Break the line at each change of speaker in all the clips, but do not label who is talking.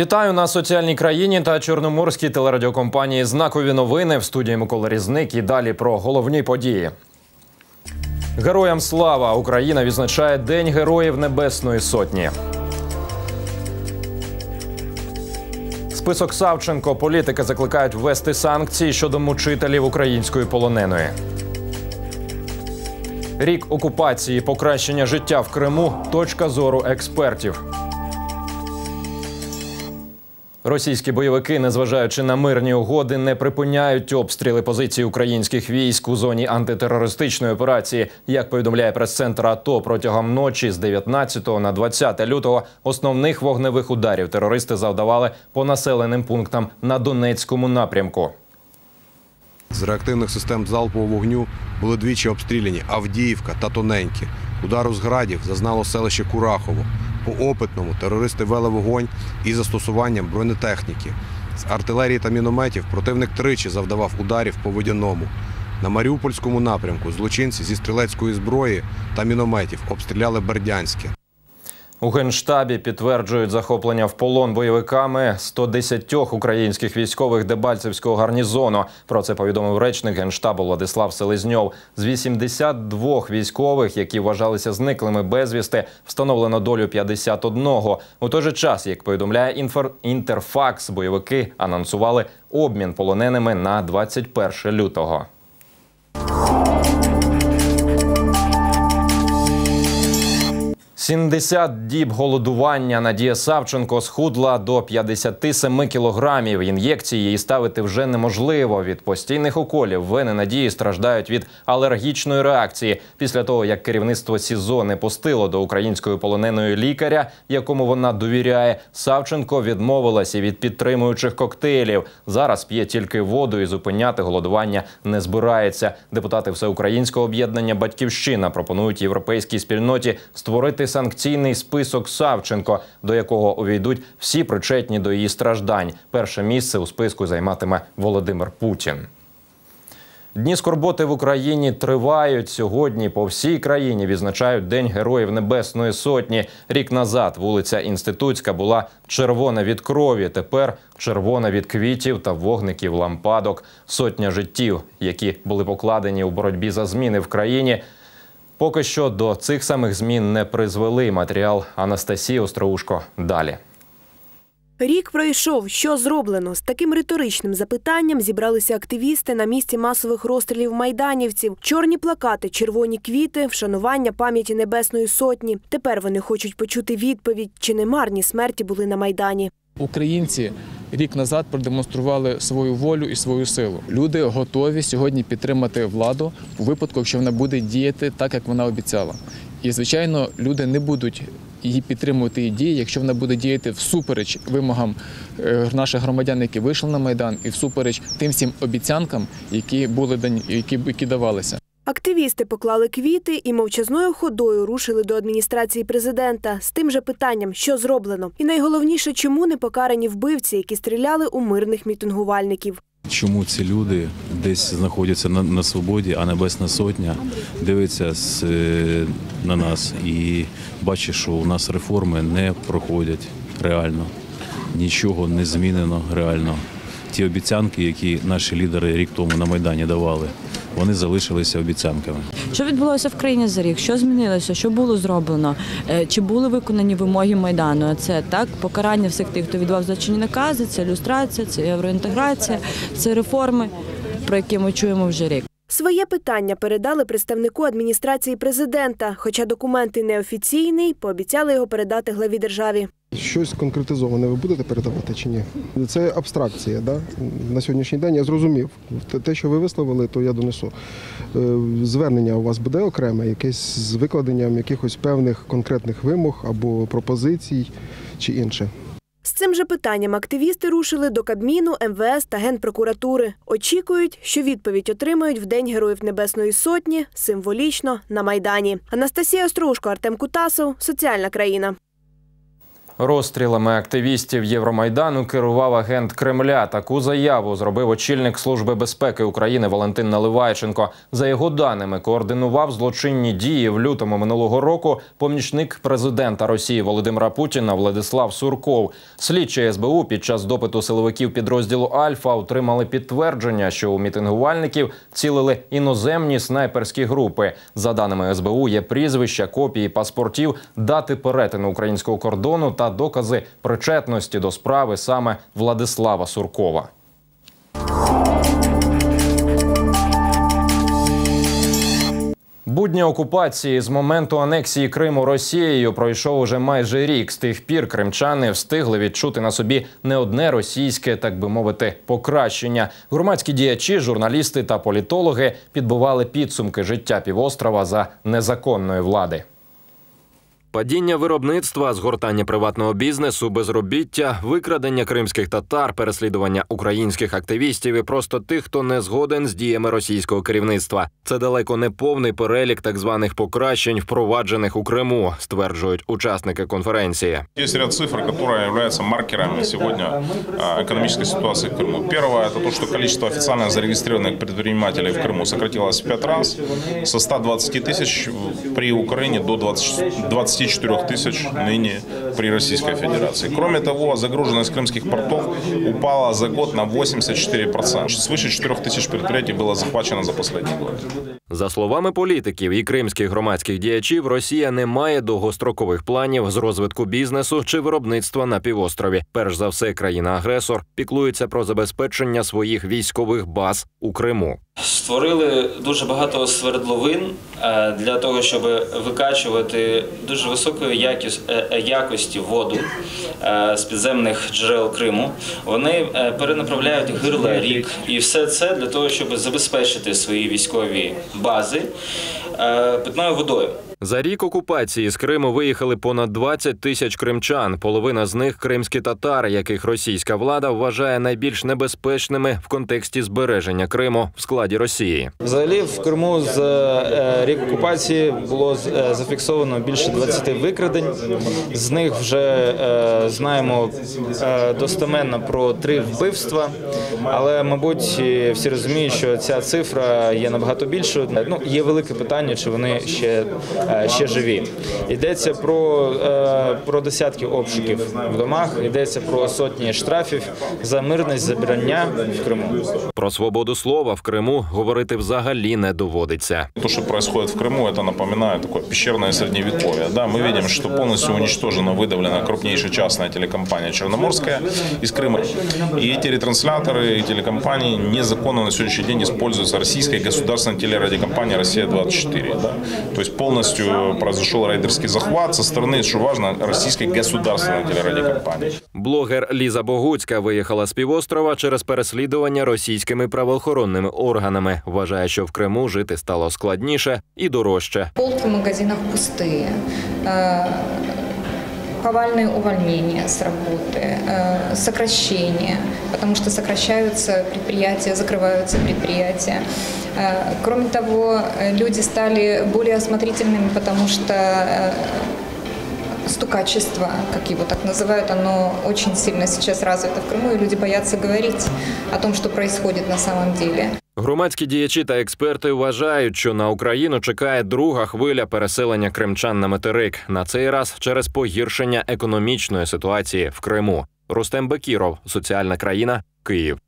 Вітаю на соціальній країні та чорноморській телерадіокомпанії Знакові новини в студії Микола Різник. І далі про головні події. Героям слава Україна відзначає День Героїв Небесної Сотні. Список Савченко політики закликають ввести санкції щодо мучителів української полоненої. Рік окупації, покращення життя в Криму. Точка зору експертів. Російські бойовики, незважаючи на мирні угоди, не припиняють обстріли позицій українських військ у зоні антитерористичної операції. Як повідомляє прес-центр АТО протягом ночі з 19 на 20 лютого основних вогневих ударів терористи завдавали по населеним пунктам на Донецькому напрямку.
З реактивних систем залпового вогню були двічі обстріляні Авдіївка та Тоненькі. Удару з градів зазнало селище Курахово. По опитному терористи вели вогонь із застосуванням бронетехніки. З артилерії та мінометів противник тричі завдавав ударів по водяному. На Маріупольському напрямку злочинці зі стрілецької зброї та мінометів обстріляли Бердянське.
У генштабі підтверджують захоплення в полон бойовиками 110 українських військових Дебальцевського гарнізону. Про це повідомив речник генштабу Владислав Селезньов. З 82 військових, які вважалися зниклими безвісти, встановлено долю 51. У той же час, як повідомляє інфер... інтерфакс, бойовики анонсували обмін полоненими на 21 лютого. 70 діб голодування Надія Савченко схудла до 57 кілограмів. Ін'єкції їй ставити вже неможливо. Від постійних уколів вени Надії страждають від алергічної реакції. Після того, як керівництво СІЗО не пустило до української полоненої лікаря, якому вона довіряє, Савченко відмовилася від підтримуючих коктейлів. Зараз п'є тільки воду і зупиняти голодування не збирається. Депутати всеукраїнського об'єднання Батьківщина пропонують європейській спільноті створити санкційний список Савченко, до якого увійдуть всі причетні до її страждань. Перше місце у списку займатиме Володимир Путін. Дні скорботи в Україні тривають сьогодні. По всій країні відзначають День Героїв Небесної Сотні. Рік назад вулиця Інститутська була червона від крові. Тепер червона від квітів та вогників лампадок. Сотня життів, які були покладені у боротьбі за зміни в країні. Поки що до цих самих змін не призвели матеріал Анастасії Остроушко. Далі.
Рік пройшов. Що зроблено? З таким риторичним запитанням зібралися активісти на місці масових розстрілів майданівців. Чорні плакати, червоні квіти, вшанування пам'яті Небесної Сотні. Тепер вони хочуть почути відповідь, чи не марні смерті були на майдані.
Українці рік назад продемонстрували свою волю і свою силу. Люди готові сьогодні підтримати владу у випадку, якщо вона буде діяти так, як вона обіцяла. І звичайно, люди не будуть її підтримувати і дії, якщо вона буде діяти всупереч вимогам е, наших громадян, які вийшли на майдан, і всупереч тим всім обіцянкам, які були які, які давалися.
Активісти поклали квіти і мовчазною ходою рушили до адміністрації президента з тим же питанням, що зроблено, і найголовніше, чому не покарані вбивці, які стріляли у мирних мітингувальників.
Чому ці люди десь знаходяться на, на свободі, а Небесна Сотня дивиться з, е, на нас і бачить, що у нас реформи не проходять реально, нічого не змінено реально. Ті обіцянки, які наші лідери рік тому на Майдані давали, вони залишилися обіцянками.
Що відбулося в країні за рік? Що змінилося? Що було зроблено? Е, Чи були виконані вимоги майдану? Це так покарання всіх тих, хто віддавав злочинні накази, це люстрація, це євроінтеграція, це реформи, про які ми чуємо вже рік.
Своє питання передали представнику адміністрації президента, хоча документи неофіційний, пообіцяли його передати главі державі.
Щось конкретизоване ви будете передавати чи ні? Це абстракція. Да? На сьогоднішній день я зрозумів. Те- що ви висловили, то я донесу. Е, Звернення у вас буде окреме, якесь з викладенням якихось певних конкретних вимог або пропозицій чи інше.
З цим же питанням активісти рушили до Кабміну, МВС та Генпрокуратури. Очікують, що відповідь отримають в День Героїв Небесної Сотні символічно на Майдані. Анастасія Острушко, Артем Кутасов, Соціальна країна.
Розстрілами активістів Євромайдану керував агент Кремля. Таку заяву зробив очільник Служби безпеки України Валентин Наливайченко. За його даними, координував злочинні дії в лютому минулого року помічник президента Росії Володимира Путіна Владислав Сурков. Слідчі СБУ під час допиту силовиків підрозділу Альфа отримали підтвердження, що у мітингувальників цілили іноземні снайперські групи. За даними СБУ, є прізвища, копії паспортів, дати перетину українського кордону та докази причетності до справи саме Владислава Суркова. Будні окупації з моменту анексії Криму Росією пройшов уже майже рік. З тих пір кримчани встигли відчути на собі не одне російське, так би мовити, покращення. Громадські діячі, журналісти та політологи підбивали підсумки життя півострова за незаконної влади. Падіння виробництва, згортання приватного бізнесу, безробіття, викрадення кримських татар, переслідування українських активістів і просто тих, хто не згоден з діями російського керівництва. Це далеко не повний перелік так званих покращень, впроваджених у Криму, стверджують учасники конференції.
Есть ряд цифр, которые являются маркерами сегодня а, экономической ситуации в Крыму. Первое – это то, что количество официально зарегистрированных предпринимателей в Крыму сократилось в пять раз со 120 тысяч при Украине до 20 24 тысяч ныне при Российской Федерации. Кроме того, загруженность крымских портов упала за год на 84%. Свыше 4 тысяч предприятий было захвачено за последний год.
За словами політиків і кримських громадських діячів, Росія не має довгострокових планів з розвитку бізнесу чи виробництва на півострові. Перш за все, країна-агресор піклується про забезпечення своїх військових баз у Криму.
Створили дуже багато свердловин е, для того, щоб викачувати дуже високої е, е, якості воду з підземних джерел Криму. Вони перенаправляють гирла рік, і все це для того, щоб забезпечити свої військові бази питною водою.
За рік окупації з Криму виїхали понад 20 тисяч кримчан. Половина з них кримські татари, яких російська влада вважає найбільш небезпечними в контексті збереження Криму в складі Росії.
Взагалі в Криму за е, рік окупації було е, зафіксовано більше 20 викрадень. З них вже е, знаємо е, достеменно про три вбивства. Але, мабуть, всі розуміють, що ця цифра є набагато більшою. Ну є велике питання, чи вони ще, ще живі. Йдеться про, е, про десятки обшуків в домах, йдеться про сотні штрафів за мирне забрання в Криму.
Про свободу слова в Криму говорити взагалі не доводиться.
То, что происходит в Крыму, это напоминает такое пещерное средневековье. Да, мы видим, что полностью уничтожена, выдавлена крупнейшая частная телекомпания Черноморская из Крыма. И эти ретрансляторы и телекомпании незаконно на сегодняшний день используются российской государственной телерадиокомпанией «Россия-24». Да? То есть полностью произошел рейдерский захват со стороны, что важно, российской государственной телерадиокомпании.
Блогер Ліза Богуцька виїхала з півострова через переслідування російськими правоохоронними органами. Вважає, що в Криму жити стало складніше і дорожче.
Полки в магазинах пустые. Повальные увольнения с работы, э, сокращения, потому что сокращаются предприятия, закрываются предприятия. Э, Кроме того, э, люди стали более осмотрительными, потому что стукачество, как его так называют, оно очень сильно сейчас развито в Крыму, и люди боятся говорить о том, что происходит на самом деле.
Громадські діячі та експерти вважають, що на Україну чекає друга хвиля переселення кримчан на материк. На цей раз через погіршення економічної ситуації в Криму. Рустем Бекіров, соціальна країна, Київ.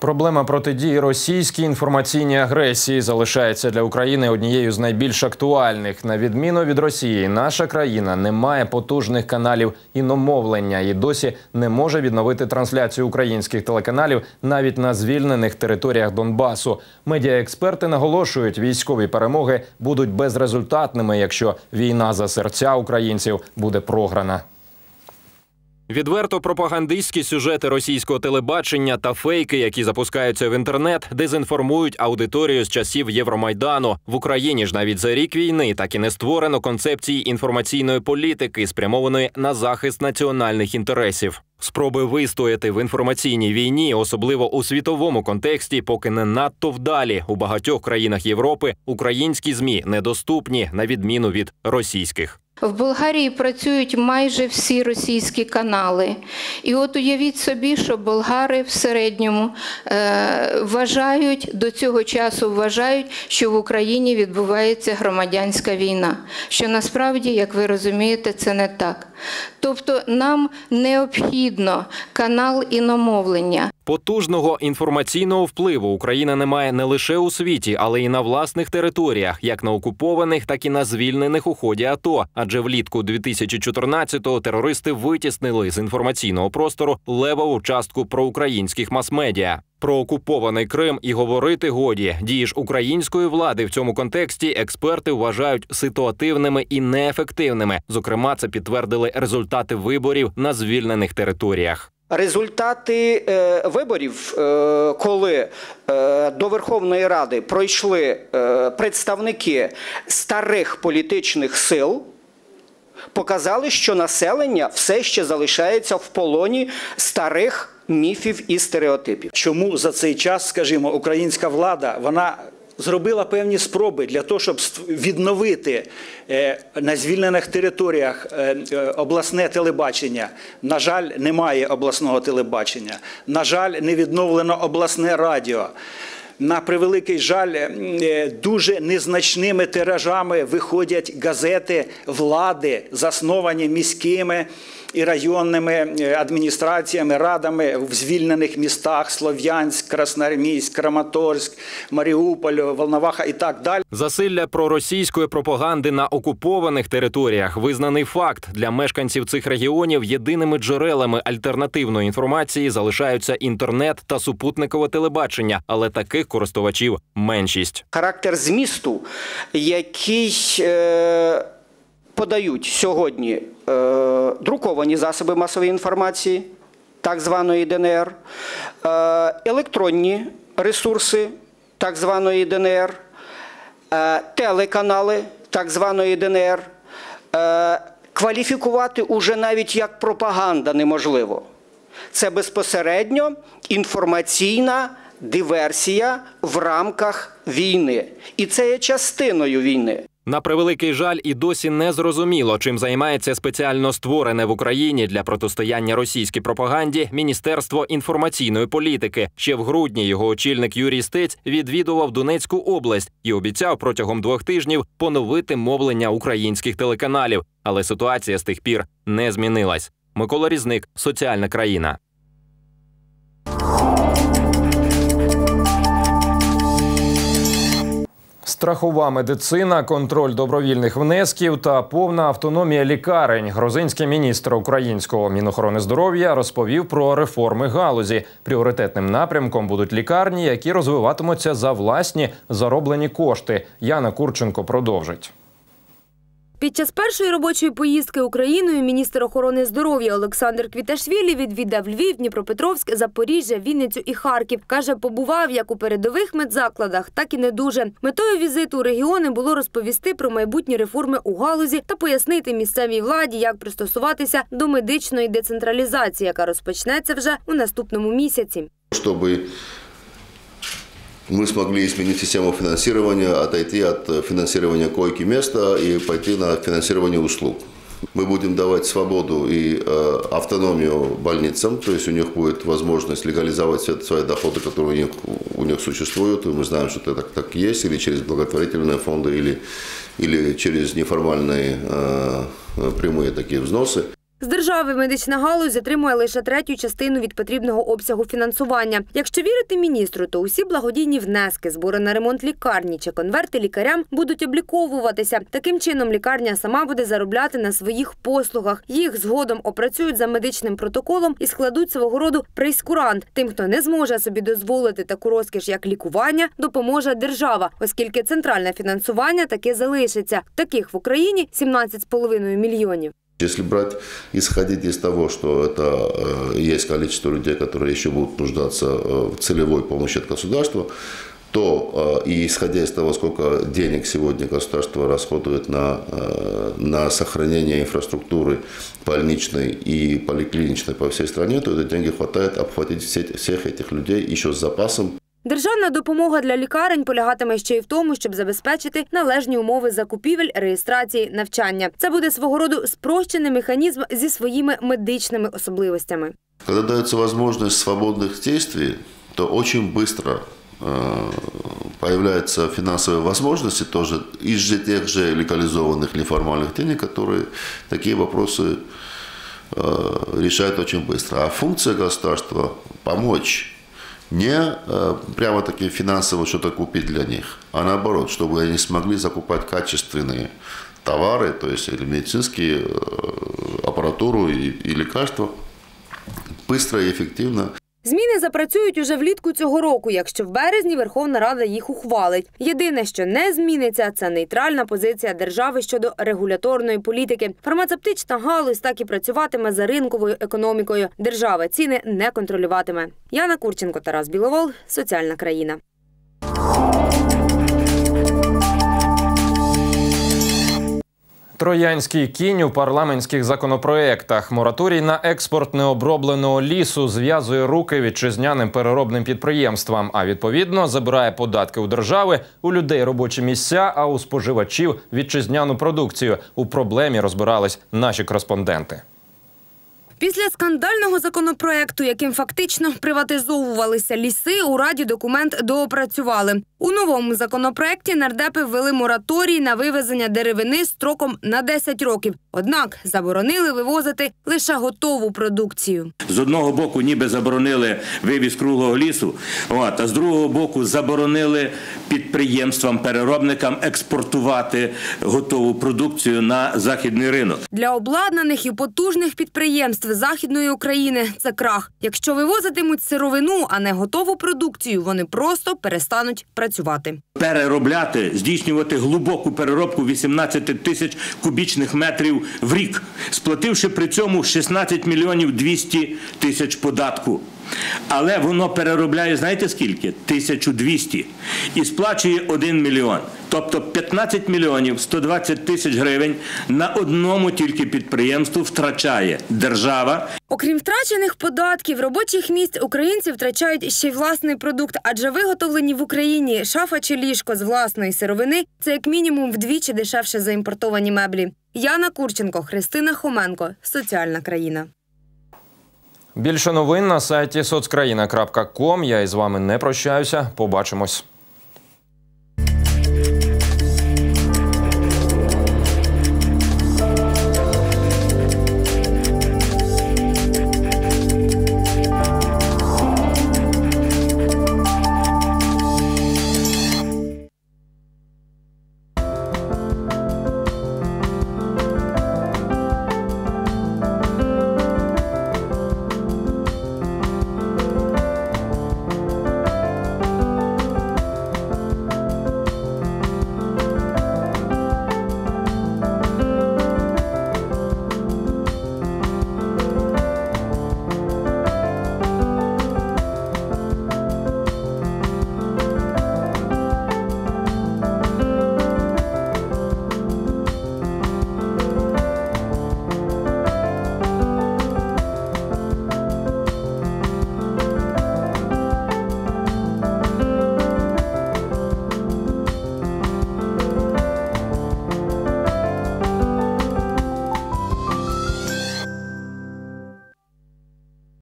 Проблема протидії російській інформаційній агресії залишається для України однією з найбільш актуальних. На відміну від Росії, наша країна не має потужних каналів іномовлення і досі не може відновити трансляцію українських телеканалів навіть на звільнених територіях Донбасу. Медіаексперти наголошують, військові перемоги будуть безрезультатними, якщо війна за серця українців буде програна. Відверто пропагандистські сюжети російського телебачення та фейки, які запускаються в інтернет, дезінформують аудиторію з часів Євромайдану. В Україні ж навіть за рік війни так і не створено концепції інформаційної політики, спрямованої на захист національних інтересів. Спроби вистояти в інформаційній війні, особливо у світовому контексті, поки не надто вдалі. У багатьох країнах Європи українські змі недоступні на відміну від російських.
В Болгарії працюють майже всі російські канали. І от уявіть собі, що болгари в середньому е, вважають до цього часу вважають, що в Україні відбувається громадянська війна. Що насправді, як ви розумієте, це не так. Тобто нам необхідно канал іномовлення.
Потужного інформаційного впливу Україна не має не лише у світі, але й на власних територіях, як на окупованих, так і на звільнених у ході АТО. Адже влітку 2014-го терористи витіснили з інформаційного простору левову частку проукраїнських мас-медіа. Про окупований Крим і говорити годі. Дії ж української влади в цьому контексті експерти вважають ситуативними і неефективними. Зокрема, це підтвердили результати виборів на звільнених територіях.
Результати е, виборів, е, коли е, до Верховної Ради пройшли е, представники старих політичних сил, показали, що населення все ще залишається в полоні старих міфів і стереотипів.
Чому за цей час, скажімо, українська влада вона зробила певні спроби для того, щоб відновити е, на звільнених територіях е, е, обласне телебачення. На жаль, немає обласного телебачення. На жаль, не відновлено обласне радіо. На превеликий жаль, е, дуже незначними тиражами виходять газети влади, засновані міськими і районними е, адміністраціями, радами в звільнених містах Слов'янськ, Красноармійськ, Краматорськ, Маріуполь, Волноваха і так далі.
Засилля проросійської пропаганди на окупованих територіях визнаний факт для мешканців цих регіонів. Єдиними джерелами альтернативної інформації залишаються інтернет та супутникове телебачення, але таких користувачів меншість.
Характер змісту, який е, подають сьогодні е, друковані засоби масової інформації, так званої ДНР, е, електронні ресурси так званої ДНР, е, телеканали так званої ДНР. Е, кваліфікувати уже навіть як пропаганда неможливо. Це безпосередньо інформаційна диверсія в рамках війни. І це є частиною війни.
На превеликий жаль, і досі не зрозуміло, чим займається спеціально створене в Україні для протистояння російській пропаганді Міністерство інформаційної політики. Ще в грудні його очільник Юрій Стець відвідував Донецьку область і обіцяв протягом двох тижнів поновити мовлення українських телеканалів. Але ситуація з тих пір не змінилась. Микола Різник, соціальна країна. Страхова медицина, контроль добровільних внесків та повна автономія лікарень. Грузинський міністр українського мінохорони здоров'я розповів про реформи галузі. Пріоритетним напрямком будуть лікарні, які розвиватимуться за власні зароблені кошти. Яна Курченко продовжить.
Під час першої робочої поїздки Україною міністр охорони здоров'я Олександр Квіташвілі відвідав Львів, Дніпропетровськ, Запоріжжя, Вінницю і Харків. Каже, побував як у передових медзакладах, так і не дуже. Метою візиту у регіони було розповісти про майбутні реформи у галузі та пояснити місцевій владі, як пристосуватися до медичної децентралізації, яка розпочнеться вже у наступному місяці.
чтобы мы смогли изменить систему финансирования, отойти от финансирования койки места и пойти на финансирование услуг. Мы будем давать свободу и э, автономию больницам, то есть у них будет возможность легализовать все свои доходы, которые у них, у них существуют, и мы знаем, что это так, так есть, или через благотворительные фонды, или, или через неформальные э, прямые такие взносы.
З держави медична галузь отримує лише третю частину від потрібного обсягу фінансування. Якщо вірити міністру, то усі благодійні внески, збори на ремонт лікарні чи конверти лікарям будуть обліковуватися. Таким чином, лікарня сама буде заробляти на своїх послугах. Їх згодом опрацюють за медичним протоколом і складуть свого роду прейскурант. Тим, хто не зможе собі дозволити таку розкіш, як лікування, допоможе держава, оскільки центральне фінансування таки залишиться. Таких в Україні 17,5 мільйонів.
Если брать, исходить из того, что это э, есть количество людей, которые еще будут нуждаться э, в целевой помощи от государства, то э, и исходя из того, сколько денег сегодня государство расходует на, э, на сохранение инфраструктуры больничной и поликлиничной по всей стране, то этой деньги хватает обхватить все, всех этих людей еще с запасом
Державна допомога для лікарень полягатиме ще й в тому, щоб забезпечити належні умови закупівель, реєстрації, навчання. Це буде свого роду спрощений механізм зі своїми медичними особливостями.
Когда дается возможность свободных действий, то очень быстро э, появляются финансовые возможности тоже из же тех же легализованных неформальных денег, которые такие вопросы э, решают очень быстро. А функция государства – помочь не э, прямо таки финансово что-то купить для них, а наоборот, чтобы они смогли закупать качественные товары, то есть или медицинские э, аппаратуру и, и лекарства быстро и эффективно.
Зміни запрацюють уже влітку цього року, якщо в березні Верховна Рада їх ухвалить. Єдине, що не зміниться, це нейтральна позиція держави щодо регуляторної політики. Фармацевтична галузь так і працюватиме за ринковою економікою. Держава ціни не контролюватиме. Яна Курченко, Тарас Біловол, соціальна країна.
Троянський кінь у парламентських законопроектах. Мораторій на експорт необробленого лісу зв'язує руки вітчизняним переробним підприємствам, а відповідно забирає податки у держави, у людей робочі місця, а у споживачів вітчизняну продукцію. У проблемі розбирались наші кореспонденти.
Після скандального законопроекту, яким фактично приватизовувалися ліси, у раді документ доопрацювали. У новому законопроекті нардепи ввели мораторій на вивезення деревини строком на 10 років. Однак заборонили вивозити лише готову продукцію.
З одного боку, ніби заборонили вивіз круглого лісу, а з другого боку, заборонили підприємствам, переробникам експортувати готову продукцію на західний ринок.
Для обладнаних і потужних підприємств Західної України це крах. Якщо вивозитимуть сировину, а не готову продукцію, вони просто перестануть працювати.
Переробляти, здійснювати глибоку переробку 18 тисяч кубічних метрів в рік, сплативши при цьому 16 мільйонів 200 тисяч податку. Але воно переробляє, знаєте скільки? 1200. І сплачує 1 мільйон. Тобто 15 мільйонів 120 тисяч гривень на одному тільки підприємству втрачає держава.
Окрім втрачених податків, робочих місць українці втрачають ще й власний продукт, адже виготовлені в Україні шафа чи ліжко з власної сировини це як мінімум вдвічі дешевше за імпортовані меблі. Яна Курченко, Христина Хоменко, соціальна країна.
Більше новин на сайті соцкраїна.ком. Я із вами не прощаюся. Побачимось.